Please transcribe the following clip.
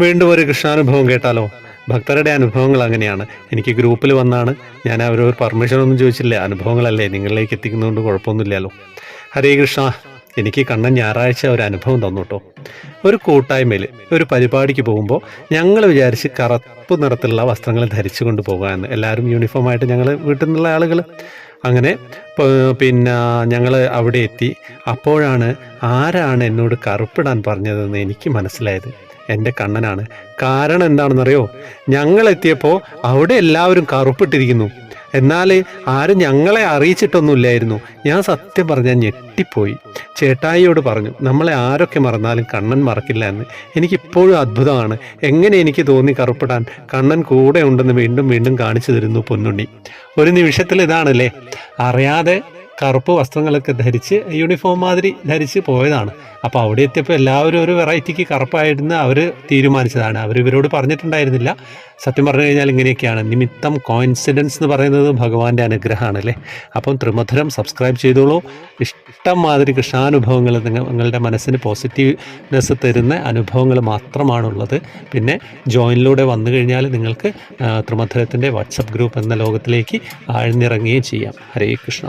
വീണ്ടും ഒരു കൃഷ്ണാനുഭവം കേട്ടാലോ? ഭക്തരുടെ അനുഭവങ്ങൾ അങ്ങനെയാണ്. എനിക്ക് ഗ്രൂപ്പിൽ വന്നാണ്. ഞാൻ അവരോട് പെർമിഷൻ ഒന്നും ചോദിച്ചില്ല അനുഭവങ്ങളല്ലേ? നിങ്ങളിലേക്ക് എത്തിക്കുന്നതുകൊണ്ട് കുഴപ്പമൊന്നുമില്ലല്ലോ. ഹരേ കൃഷ്ണ. എനിക്ക് കണ്ണൻ ഞായറാഴ്ച ഒരു അനുഭവം തന്നു കേട്ടോ ഒരു കൂട്ടായ്മയിൽ ഒരു പരിപാടിക്ക് പോകുമ്പോൾ ഞങ്ങൾ വിചാരിച്ച് കറുപ്പ് നിറത്തിലുള്ള വസ്ത്രങ്ങൾ ധരിച്ചു കൊണ്ട് പോകാമെന്ന്. എല്ലാവരും യൂണിഫോമായിട്ട് ഞങ്ങൾ വീട്ടിൽ നിന്നുള്ള ആളുകൾ. അങ്ങനെ പിന്നെ ഞങ്ങൾ അവിടെ എത്തി. അപ്പോഴാണ് ആരാണ് എന്നോട് കറുപ്പിടാൻ പറഞ്ഞതെന്ന് എനിക്ക് മനസ്സിലായത്. എന്റെ കണ്ണനാണ്. കാരണം എന്താണെന്നറിയോ? ഞങ്ങൾ എത്തിയപ്പോൾ അവിടെ എല്ലാവരും കറുപ്പിട്ടിരിക്കുന്നു. എന്നാൽ ആരും ഞങ്ങളെ അറിയിച്ചിട്ടൊന്നുമില്ലായിരുന്നു. ഞാൻ സത്യം പറഞ്ഞാൽ ഞെട്ടിപ്പോയി. ചേട്ടായിയോട് പറഞ്ഞു നമ്മളെ ആരൊക്കെ മറന്നാലും കണ്ണൻ മറക്കില്ല എന്ന്. എനിക്കിപ്പോഴും അത്ഭുതമാണ്. എങ്ങനെ എനിക്ക് തോന്നി കറുപ്പിടാൻ? കണ്ണൻ കൂടെ ഉണ്ടെന്ന് വീണ്ടും വീണ്ടും കാണിച്ചു തരുന്നു പൊന്നുണ്ണി. ഒരു നിമിഷത്തിൽ ഇതാണല്ലേ? അറിയാതെ കറുപ്പ് വസ്ത്രങ്ങളൊക്കെ ധരിച്ച് യൂണിഫോം മാതിരി ധരിച്ച് പോയതാണ്. അപ്പോൾ അവിടെ എത്തിയപ്പോൾ എല്ലാവരും ഒരു വെറൈറ്റിക്ക് കറുപ്പായിരുന്നു അവർ തീരുമാനിച്ചതാണ്. അവർ ഇവരോട് പറഞ്ഞിട്ടുണ്ടായിരുന്നില്ല. സത്യം പറഞ്ഞു കഴിഞ്ഞാൽ ഇങ്ങനെയൊക്കെയാണ്. നിമിത്തം കോയിൻസിഡൻസ് എന്ന് പറയുന്നത് ഭഗവാന്റെ അനുഗ്രഹമാണ് അല്ലേ അപ്പം ത്രിമധുരം സബ്സ്ക്രൈബ് ചെയ്തോളൂ. ഇഷ്ടം മാതിരി കൃഷ്ണാനുഭവങ്ങൾ നിങ്ങളുടെ മനസ്സിന് പോസിറ്റീവ്നെസ് തരുന്ന അനുഭവങ്ങൾ മാത്രമാണുള്ളത്. പിന്നെ ജോയിനിലൂടെ വന്നു കഴിഞ്ഞാൽ നിങ്ങൾക്ക് ത്രിമധുരത്തിന്റെ വാട്സപ്പ് ഗ്രൂപ്പ് എന്ന ലോകത്തിലേക്ക് ആഴ്ന്നിറങ്ങുകയും ചെയ്യാം. ഹരേ കൃഷ്ണ.